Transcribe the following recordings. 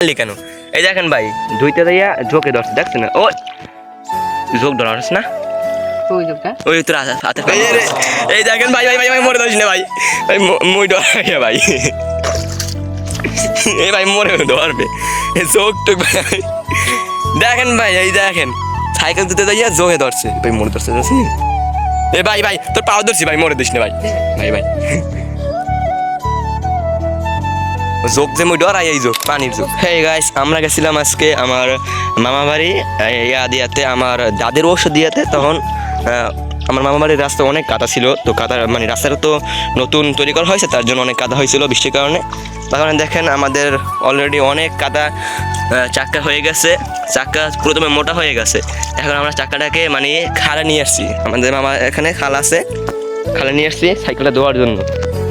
পারলি কেন? এই দেখেন ভাই দুইটা দিয়া জোকে ধরছে দেখছেন না? ও জোক ধরাস না? ওই তোর হাতে। এই দেখেন ভাই ভাই ভাই ভাই মরে ধরিস না ভাই। ভাই মুই ডরাই ভাই। এই ভাই মরে ধরবে। চোখ টুক ভাই। দেখেন ভাই এই দেখেন। সাইকেল দিতে যাইয়া জোকে ধরছে। ভাই মরে ধরছে ধরছি এ ভাই ভাই তোর পাও ধরছি ভাই মরে দিস না ভাই। ভাই ভাই। জোক যে মুই ডরাই এই জোক পানির জোক। হে গাইস আমরা গেছিলাম আজকে আমার মামা বাড়ি ইয়া দিয়াতে আমার দাদের ওষুধ দিয়াতে। তখন আমার মামা বাড়ির রাস্তা অনেক কাদা ছিল, তো কাদা মানে রাস্তাটা তো নতুন তৈরি করা হয়েছে তার জন্য অনেক কাদা হয়েছিল বৃষ্টির কারণে তখন দেখেন আমাদের অলরেডি অনেক কাদা চাক্কা হয়ে গেছে। চাক্কা প্রথমে মোটা হয়ে গেছে। এখন আমরা চাক্কাটাকে মানে খালা নিয়ে আসছি। আমাদের মামা এখানে খালা আছে, খালা নিয়ে আসছি সাইকেলটা ধোয়ার জন্য।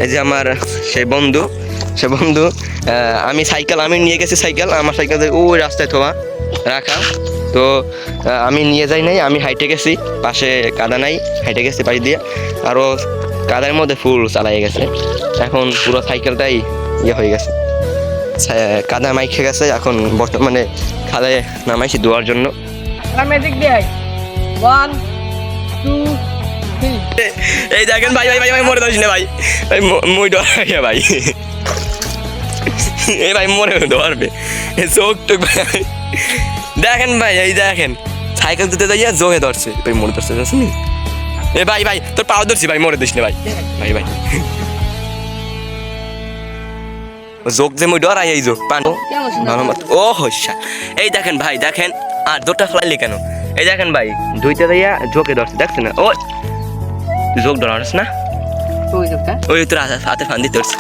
এই যে আমার সেই বন্ধু সে বন্ধু আমি সাইকেল, আমি নিয়ে গেছি সাইকেল, আমার সাইকেল ওই রাস্তায় থোয়া রাখা তো আমি নিয়ে যাই নাই, আমি হাইটে গেছি, পাশে কাদা নাই, হাইটে গেছি পাশ দিয়ে আরও কাদার মধ্যে ফুল চালাই গেছে। এখন পুরো সাইকেলটাই ইয়ে হয়ে গেছে। কাদা মাইখে গেছে, এখন বর্তমানে খাদায় নামাইছি ধোয়ার জন্য। এই দেখেন ভাই ভাই ভাই ভাই, মরে না ভাই। ভাই মুই ডরাইয়া ভাই। এই ভাই, মরে ধরবে চোখ টুক ভাই। দেখেন ভাই, এই দেখেন। সাইকেল দিতে যাইয়া জোগে ধরছে। ভাই, মরে ধরছে ধরছিস এ ভাই ভাই, তোর পাও ধরছি ভাই, মরে দিস ভাই। ভাই ভাই। জোক যে মুই ডরাই, এই জোক পান। ও হইসা। এই দেখেন ভাই, দেখেন। আর দুটা ফেলাইলি কেন? এই দেখেন ভাই, দুইটা দিয়া জোকে ধরছে, দেখছেন না? ও জোক ধরাস না? ওই তোর হাতে হাতে ফান দিতে ধরছে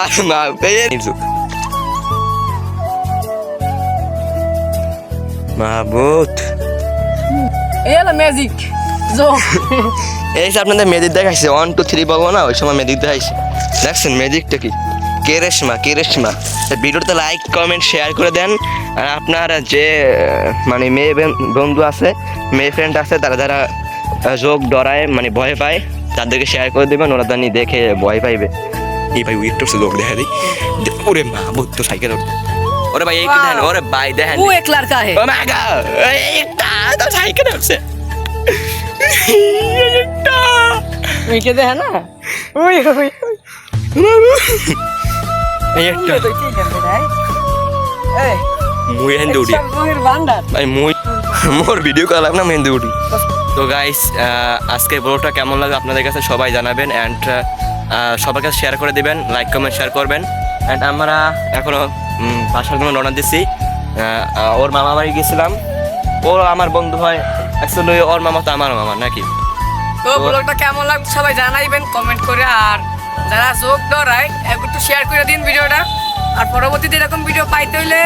আর পেয়ে মাহবুত। হলো ম্যাজিক জো এই যে আপনাদের মেদিক দেখাইছে ওয়ান টু থ্রি বলব না? ওই সময় মেদিক দেখাইছে। দেখছেন মেজিকটা কি? কে রেশমা কে রেশমা? ভিডিওতে লাইক কমেন্ট শেয়ার করে দেন। আর আপনার যে মানে মেয়ে বন্ধু আছে মেয়ে ফ্রেন্ড আছে তারা যারা যোগ ডরায় মানে ভয় পায় তাদেরকে শেয়ার করে দেবেন ওরা জানি দেখে ভয় পাইবে। এই ভাই উইট করছে লোক দেখা দিই। ওরে মা বুদ্ধ সাইকেল ওরে ভাই এই দেখেন ওরে ভাই দেখেন। ও এক লড়কা হে। ও মা গা একটা তো সাইকেল আছে একটা। ওইকে দেখেন? না ওই ওই। এই একটা। মুই হেন্দু উঠি। মুই মোর ভিডিও করা লাগলাম হেন্দু উঠি। তো গাইস আজকে ব্লগটা কেমন লাগে আপনাদের কাছে সবাই জানাবেন অ্যান্ড সবার শেয়ার করে দেবেন লাইক কমেন্ট শেয়ার করবেন। অ্যান্ড আমরা এখনও বাসার জন্য রওনা দিচ্ছি ওর মামা বাড়ি গেছিলাম। ও আমার বন্ধু ভাই অ্যাকচুয়ালি ওর মামা তো আমার মামা নাকি? তো ব্লগটা কেমন লাগবে সবাই জানাইবেন কমেন্ট করে। আর যারা যোগ ডরায় একটু শেয়ার করে দিন ভিডিওটা। আর পরবর্তীতে এরকম ভিডিও পাইতে হইলে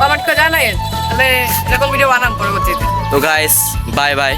কমেন্ট করে জানাই তাহলে এরকম ভিডিও বানাম পরবর্তীতে। তো গাইস বাই বাই